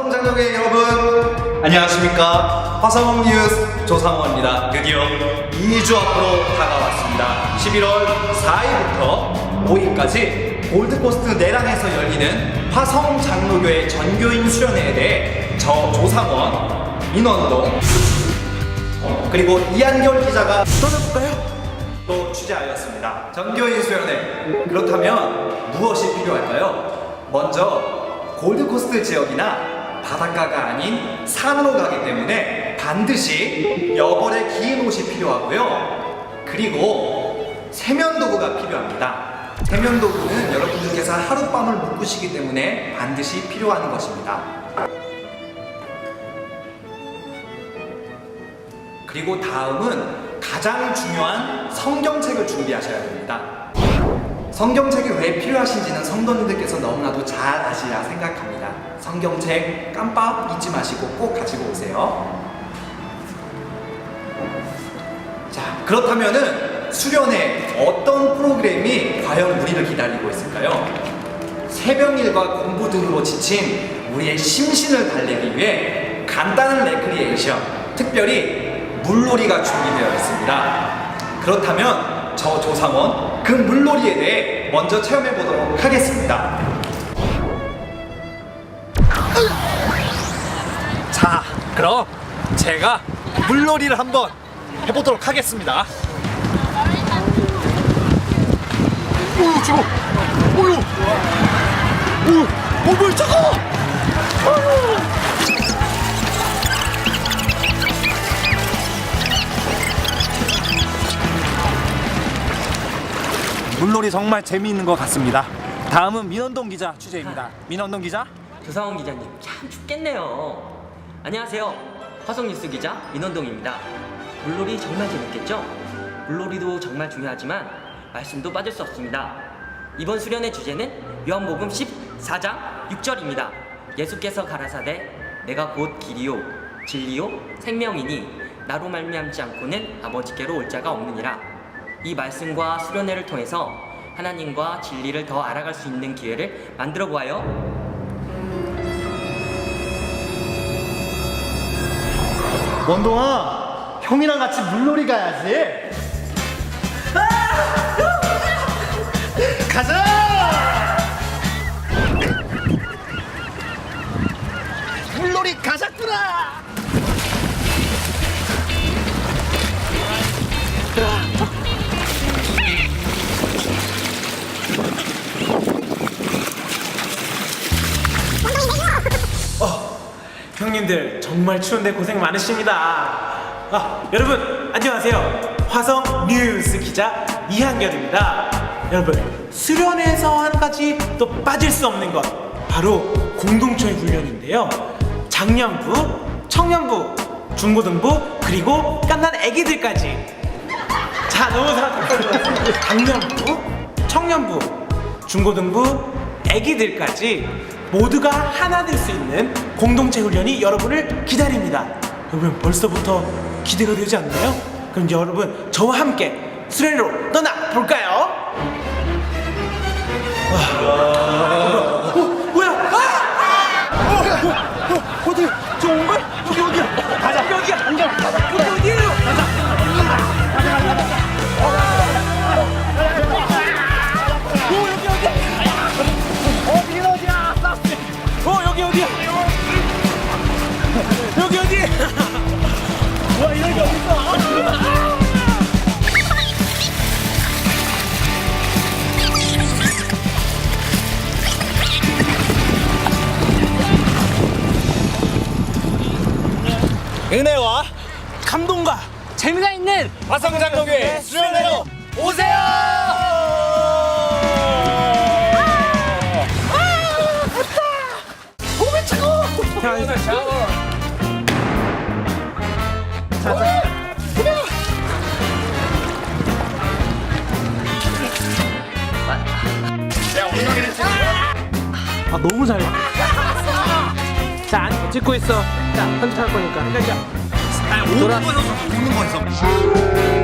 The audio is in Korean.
화성장로회 여러분 안녕하십니까 화성 뉴스 조상원입니다 드디어 2주 앞으로 다가왔습니다 11월 4일부터 5일까지 골드코스트 내란에서 열리는 화성 장로교회 전교인 수련회에 대해 저 조상원 민원동 어, 그리고 이한결 기자가 떠나볼까요? 또 취재하였습니다. 전교인 수련회 그렇다면 무엇이 필요할까요? 먼저 골드코스트 지역이나 바닷가가 아닌 산으로 가기 때문에 반드시 여벌의 긴 옷이 필요하고요. 그리고 세면도구가 필요합니다. 세면도구는 여러분들께서 하룻밤을 묵으시기 때문에 반드시 필요한 것입니다. 그리고 다음은 가장 중요한 성경책을 준비하셔야 됩니다. 성경책이 왜 필요하신지는 성도님들께서 너무나도 잘 아시리라 생각합니다. 성경책 깜빡 잊지 마시고 꼭 가지고 오세요. 자, 그렇다면은 수련회 어떤 프로그램이 과연 우리를 기다리고 있을까요? 새벽일과 공부 등으로 지친 우리의 심신을 달래기 위해 간단한 레크리에이션, 특별히 물놀이가 준비되어 있습니다. 그렇다면 저 조상원 그 물놀이에 대해 먼저 체험해 보도록 하겠습니다. 자, 그럼 제가 물놀이를 한번 해보도록 하겠습니다. 오, 지금, 오유, 오, 몸을 차가워. 물놀이 정말 재미있는 것 같습니다. 다음은 민원동 기자 취재입니다. 민원동 기자. 조상원 기자님 참 춥겠네요. 안녕하세요. 화성뉴스 기자 민원동입니다. 물놀이 정말 재밌겠죠? 물놀이도 정말 중요하지만 말씀도 빠질 수 없습니다. 이번 수련의 주제는 요한복음 14장 6절입니다. 예수께서 가라사대 내가 곧 길이요 진리요 생명이니 나로 말미암지 않고는 아버지께로 올 자가 없느니라. 이 말씀과 수련회를 통해서 하나님과 진리를 더 알아갈 수 있는 기회를 만들어 보아요. 원동아 형이랑 같이 물놀이 가야지 형님들 정말 추운데 고생 많으십니다. 아, 여러분 안녕하세요. 화성 뉴스 기자 이한결입니다. 여러분 수련회에서 한 가지 또 빠질 수 없는 것 바로 공동체 훈련인데요. 장년부, 청년부, 중고등부 그리고 깐난 애기들까지 자 너무 잘하셨습니다. 장년부, 청년부, 중고등부, 애기들까지 모두가 하나 될 수 있는 공동체 훈련이 여러분을 기다립니다. 여러분 벌써부터 기대가 되지 않나요? 그럼 여러분 저와 함께 수련회로 떠나 볼까요? 와. 어, 뭐야? 아! 어, 어, 어, 어디? 저온 거야? 은혜와 감동과 재미가 있는 화성장로교회 수련회로 오세요. 아 너무 잘해. 자 안- 찍고 있어. 자 편집할 거니까. 아니, 오는 거에서 오는 거에서.